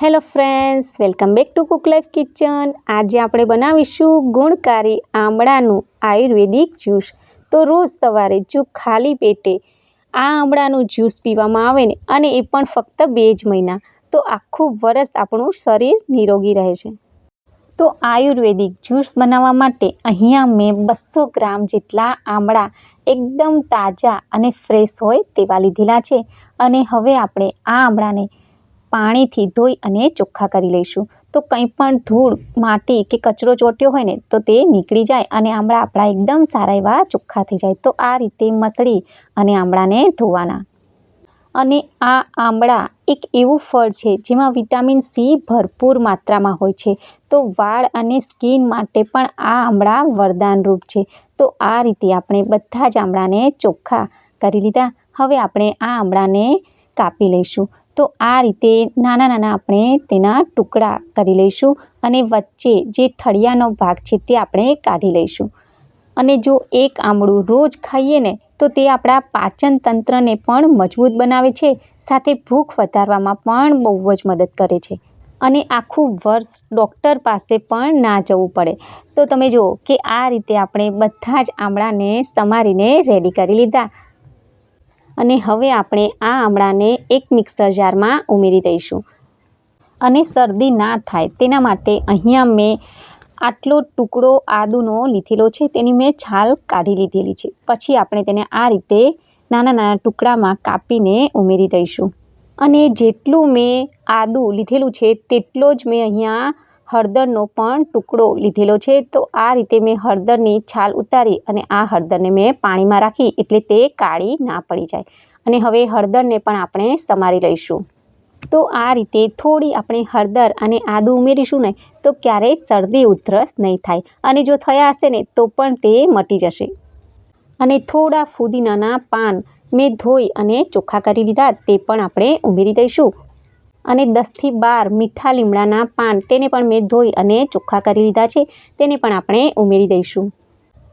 Hello friends welcome back to Cook Life kitchen આજે આપણે બનાવીશું ગુણકારી આમળાનું આયુર્વેદિક જ્યુસ. તો રોજ સવારે જો ખાલી પેટે આ આમળાનું જ્યુસ પીવામાં આવે ને, અને એ પણ ફક્ત બે જ મહિના, તો આખું વરસ આપણું શરીર નિરોગી રહે છે. તો આયુર્વેદિક જ્યુસ બનાવવા માટે અહીંયા મેં બસો ગ્રામ જેટલા આમળા એકદમ તાજા અને ફ્રેશ હોય તેવા લીધેલા છે. અને હવે આપણે આ આમળાને પાણીથી ધોઈ અને ચોખ્ખા કરી લઈશું. તો કંઈ પણ ધૂળ, માટી કે કચરો ચોટ્યો હોય ને, તો તે નીકળી જાય અને આમળા આપણા એકદમ સારા એવા ચોખ્ખા થઈ જાય. તો આ રીતે મસળી અને આમળાને ધોવાના. અને આ આમળા એક એવું ફળ છે, જેમાં વિટામિન સી ભરપૂર માત્રામાં હોય છે. તો વાળ અને સ્કિન માટે પણ આ આમળા વરદાનરૂપ છે. તો આ રીતે આપણે બધા જ આમળાને ચોખ્ખા કરી લીધા. હવે આપણે આ આમળાને કાપી લઈશું. તો આ રીતે નાના નાના આપણે તેના ટુકડા કરી લઈશું અને વચ્ચે જે ઠળિયાનો ભાગ છે તે આપણે કાઢી લઈશું. અને જો એક આમળું રોજ ખાઈએ ને, તો તે આપણા પાચન તંત્રને પણ મજબૂત બનાવે છે, સાથે ભૂખ વધારવામાં પણ બહુ જ મદદ કરે છે. અને આખું વર્ષ ડૉક્ટર પાસે પણ ના જવું પડે. તો તમે જુઓ કે આ રીતે આપણે બધા જ આમળાને સમારીને રેડી કરી લીધા. અને હવે આપણે આ આમળાને એક મિક્સર જારમાં ઉમેરી દઈશું. અને શરદી ના થાય તેના માટે અહીંયા મેં આટલો ટુકડો આદુનો લીધેલો છે, તેની મેં છાલ કાઢી લીધેલી છે. પછી આપણે તેને આ રીતે નાના નાના ટુકડામાં કાપીને ઉમેરી દઈશું. અને જેટલું મેં આદું લીધેલું છે, તેટલો જ મેં અહીંયા હળદરનો પણ ટુકડો લીધેલો છે. તો આ રીતે મેં હળદરની છાલ ઉતારી અને આ હળદરને મેં પાણીમાં રાખી એટલે તે કાળી ના પડી જાય. અને હવે હળદરને પણ આપણે સમારી લઈશું. તો આ રીતે થોડી આપણે હળદર અને આદું ઉમેરીશું ને, તો ક્યારેય શરદી ઉધરસ નહીં થાય. અને જો થયા હશે ને, તો પણ તે મટી જશે. અને થોડા ફુદીનાના પાન મેં ધોઈ અને ચોખ્ખા કરી લીધા, તે પણ આપણે ઉમેરી દઈશું. અને દસથી બાર મીઠા લીમડાના પાન તેને પણ મેં ધોઈ અને ચોખ્ખા કરી લીધા છે. તેને પણ આપણે ઉમેરી દઈશું.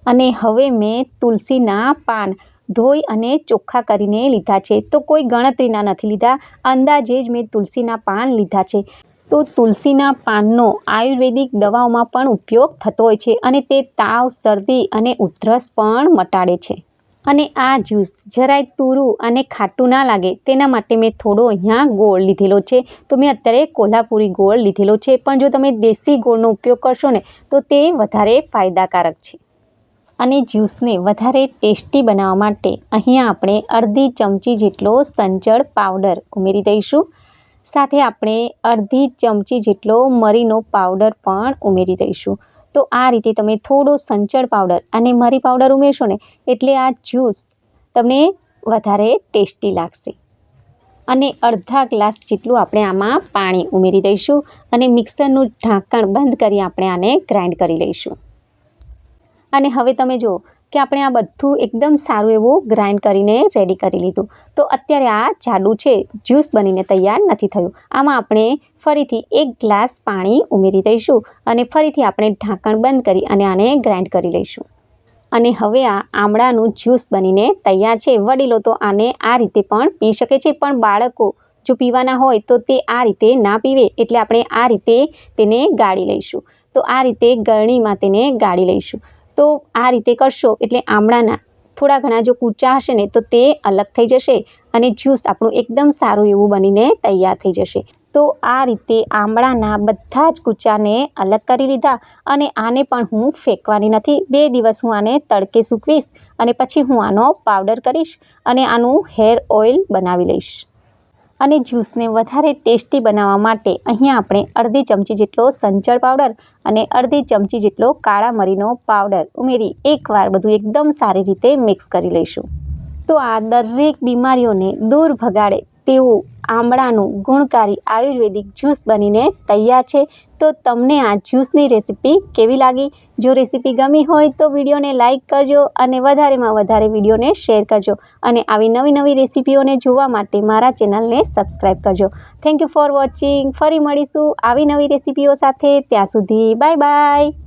અને હવે મેં તુલસીના પાન ધોઈ અને ચોખ્ખા કરીને લીધા છે. તો કોઈ ગણતરીના નથી લીધા. અંદાજે જ મેં તુલસીના પાન લીધા છે. તો તુલસીના પાનનો આયુર્વેદિક દવાઓમાં પણ ઉપયોગ થતો હોય છે અને તે તાવ, શરદી અને ઉધરસ પણ મટાડે છે. અને આ જ્યુસ જરાય તુરું અને ખાટું ના લાગે. તેના માટે મેં થોડો અહીંયા ગોળ લીધેલો છે. તો મેં અત્યારે કોલ્હાપુરી ગોળ લીધેલો છે. પણ જો તમે દેશી ગોળનો ઉપયોગ કરશો ને, તો તે વધારે ફાયદાકારક છે. અને જ્યુસને વધારે ટેસ્ટી બનાવવા માટે અહીંયા આપણે અડધી ચમચી જેટલો સંચળ પાવડર ઉમેરી દઈશું. સાથે આપણે અડધી ચમચી જેટલો મરીનો પાવડર પણ ઉમેરી દઈશું. તો આ રીતે તમે થોડો સંચળ પાવડર અને મરી પાવડર ઉમેરશો ને એટલે આ જ્યુસ તમને વધારે ટેસ્ટી લાગશે. અને અડધા ગ્લાસ જેટલું આપણે આમાં પાણી ઉમેરી દઈશું અને મિક્સરનું ઢાંકણ બંધ કરી આપણે આને ગ્રાઇન્ડ કરી લઈશું. અને હવે તમે જુઓ કે આપણે આ બધું એકદમ સારું એવું ગ્રાઇન્ડ કરીને રેડી કરી લીધું. તો અત્યારે આ જાડું છે જ્યુસ બનીને તૈયાર નથી થયું. આમાં આપણે ફરીથી એક ગ્લાસ પાણી ઉમેરી દઈશું અને ફરીથી આપણે ઢાંકણ બંધ કરી અને આને ગ્રાઇન્ડ કરી લઈશું. અને હવે આ આમળાનું જ્યુસ બનીને તૈયાર છે. વડીલો તો આને આ રીતે પણ પી શકે છે, પણ બાળકો જો પીવાના હોય તો તે આ રીતે ના પીવે એટલે આપણે આ રીતે તેને ગાળી લઈશું. તો આ રીતે ગરણીમાં તેને ગાળી લઈશું. તો આ રીતે કરશો એટલે આમળાના થોડા ઘણા જો કૂચા હશે ને, તો તે અલગ થઈ જશે અને જ્યુસ આપણું એકદમ સારું એવું બનીને તૈયાર થઈ જશે. તો આ રીતે આમળાના બધા જ કૂચાને અલગ કરી લીધા અને આને પણ હું ફેંકવાની નથી. બે દિવસ હું આને તડકે સૂકવીશ અને પછી હું આનો પાવડર કરીશ અને આનું હેર ઓઇલ બનાવી લઈશ. અને જ્યુસને વધારે ટેસ્ટી બનાવવા માટે અહીંયા આપણે અડધી ચમચી જેટલો સંચળ પાવડર અને અડધી ચમચી જેટલો કાળા મરીનો પાવડર ઉમેરી એકવાર બધું એકદમ સારી રીતે મિક્સ કરી લઈશું. તો આ દરેક બીમારીઓને દૂર ભગાડે તેવું આમળાનું ગુણકારી આયુર્વેદિક જ્યુસ બનીને તૈયાર છે. તો તમને આ જ્યુસની રેસીપી કેવી લાગી? જો રેસીપી ગમી હોય તો વિડીયોને લાઇક કરજો અને વધારેમાં વધારે વિડીયોને શેર કરજો અને આવી નવી નવી રેસીપીઓને જોવા માટે મારા ચેનલને સબસ્ક્રાઈબ કરજો. થેન્ક યુ ફોર વોચિંગ ફરી મળીશું આવી નવી રેસીપીઓ સાથે. ત્યાં સુધી બાય બાય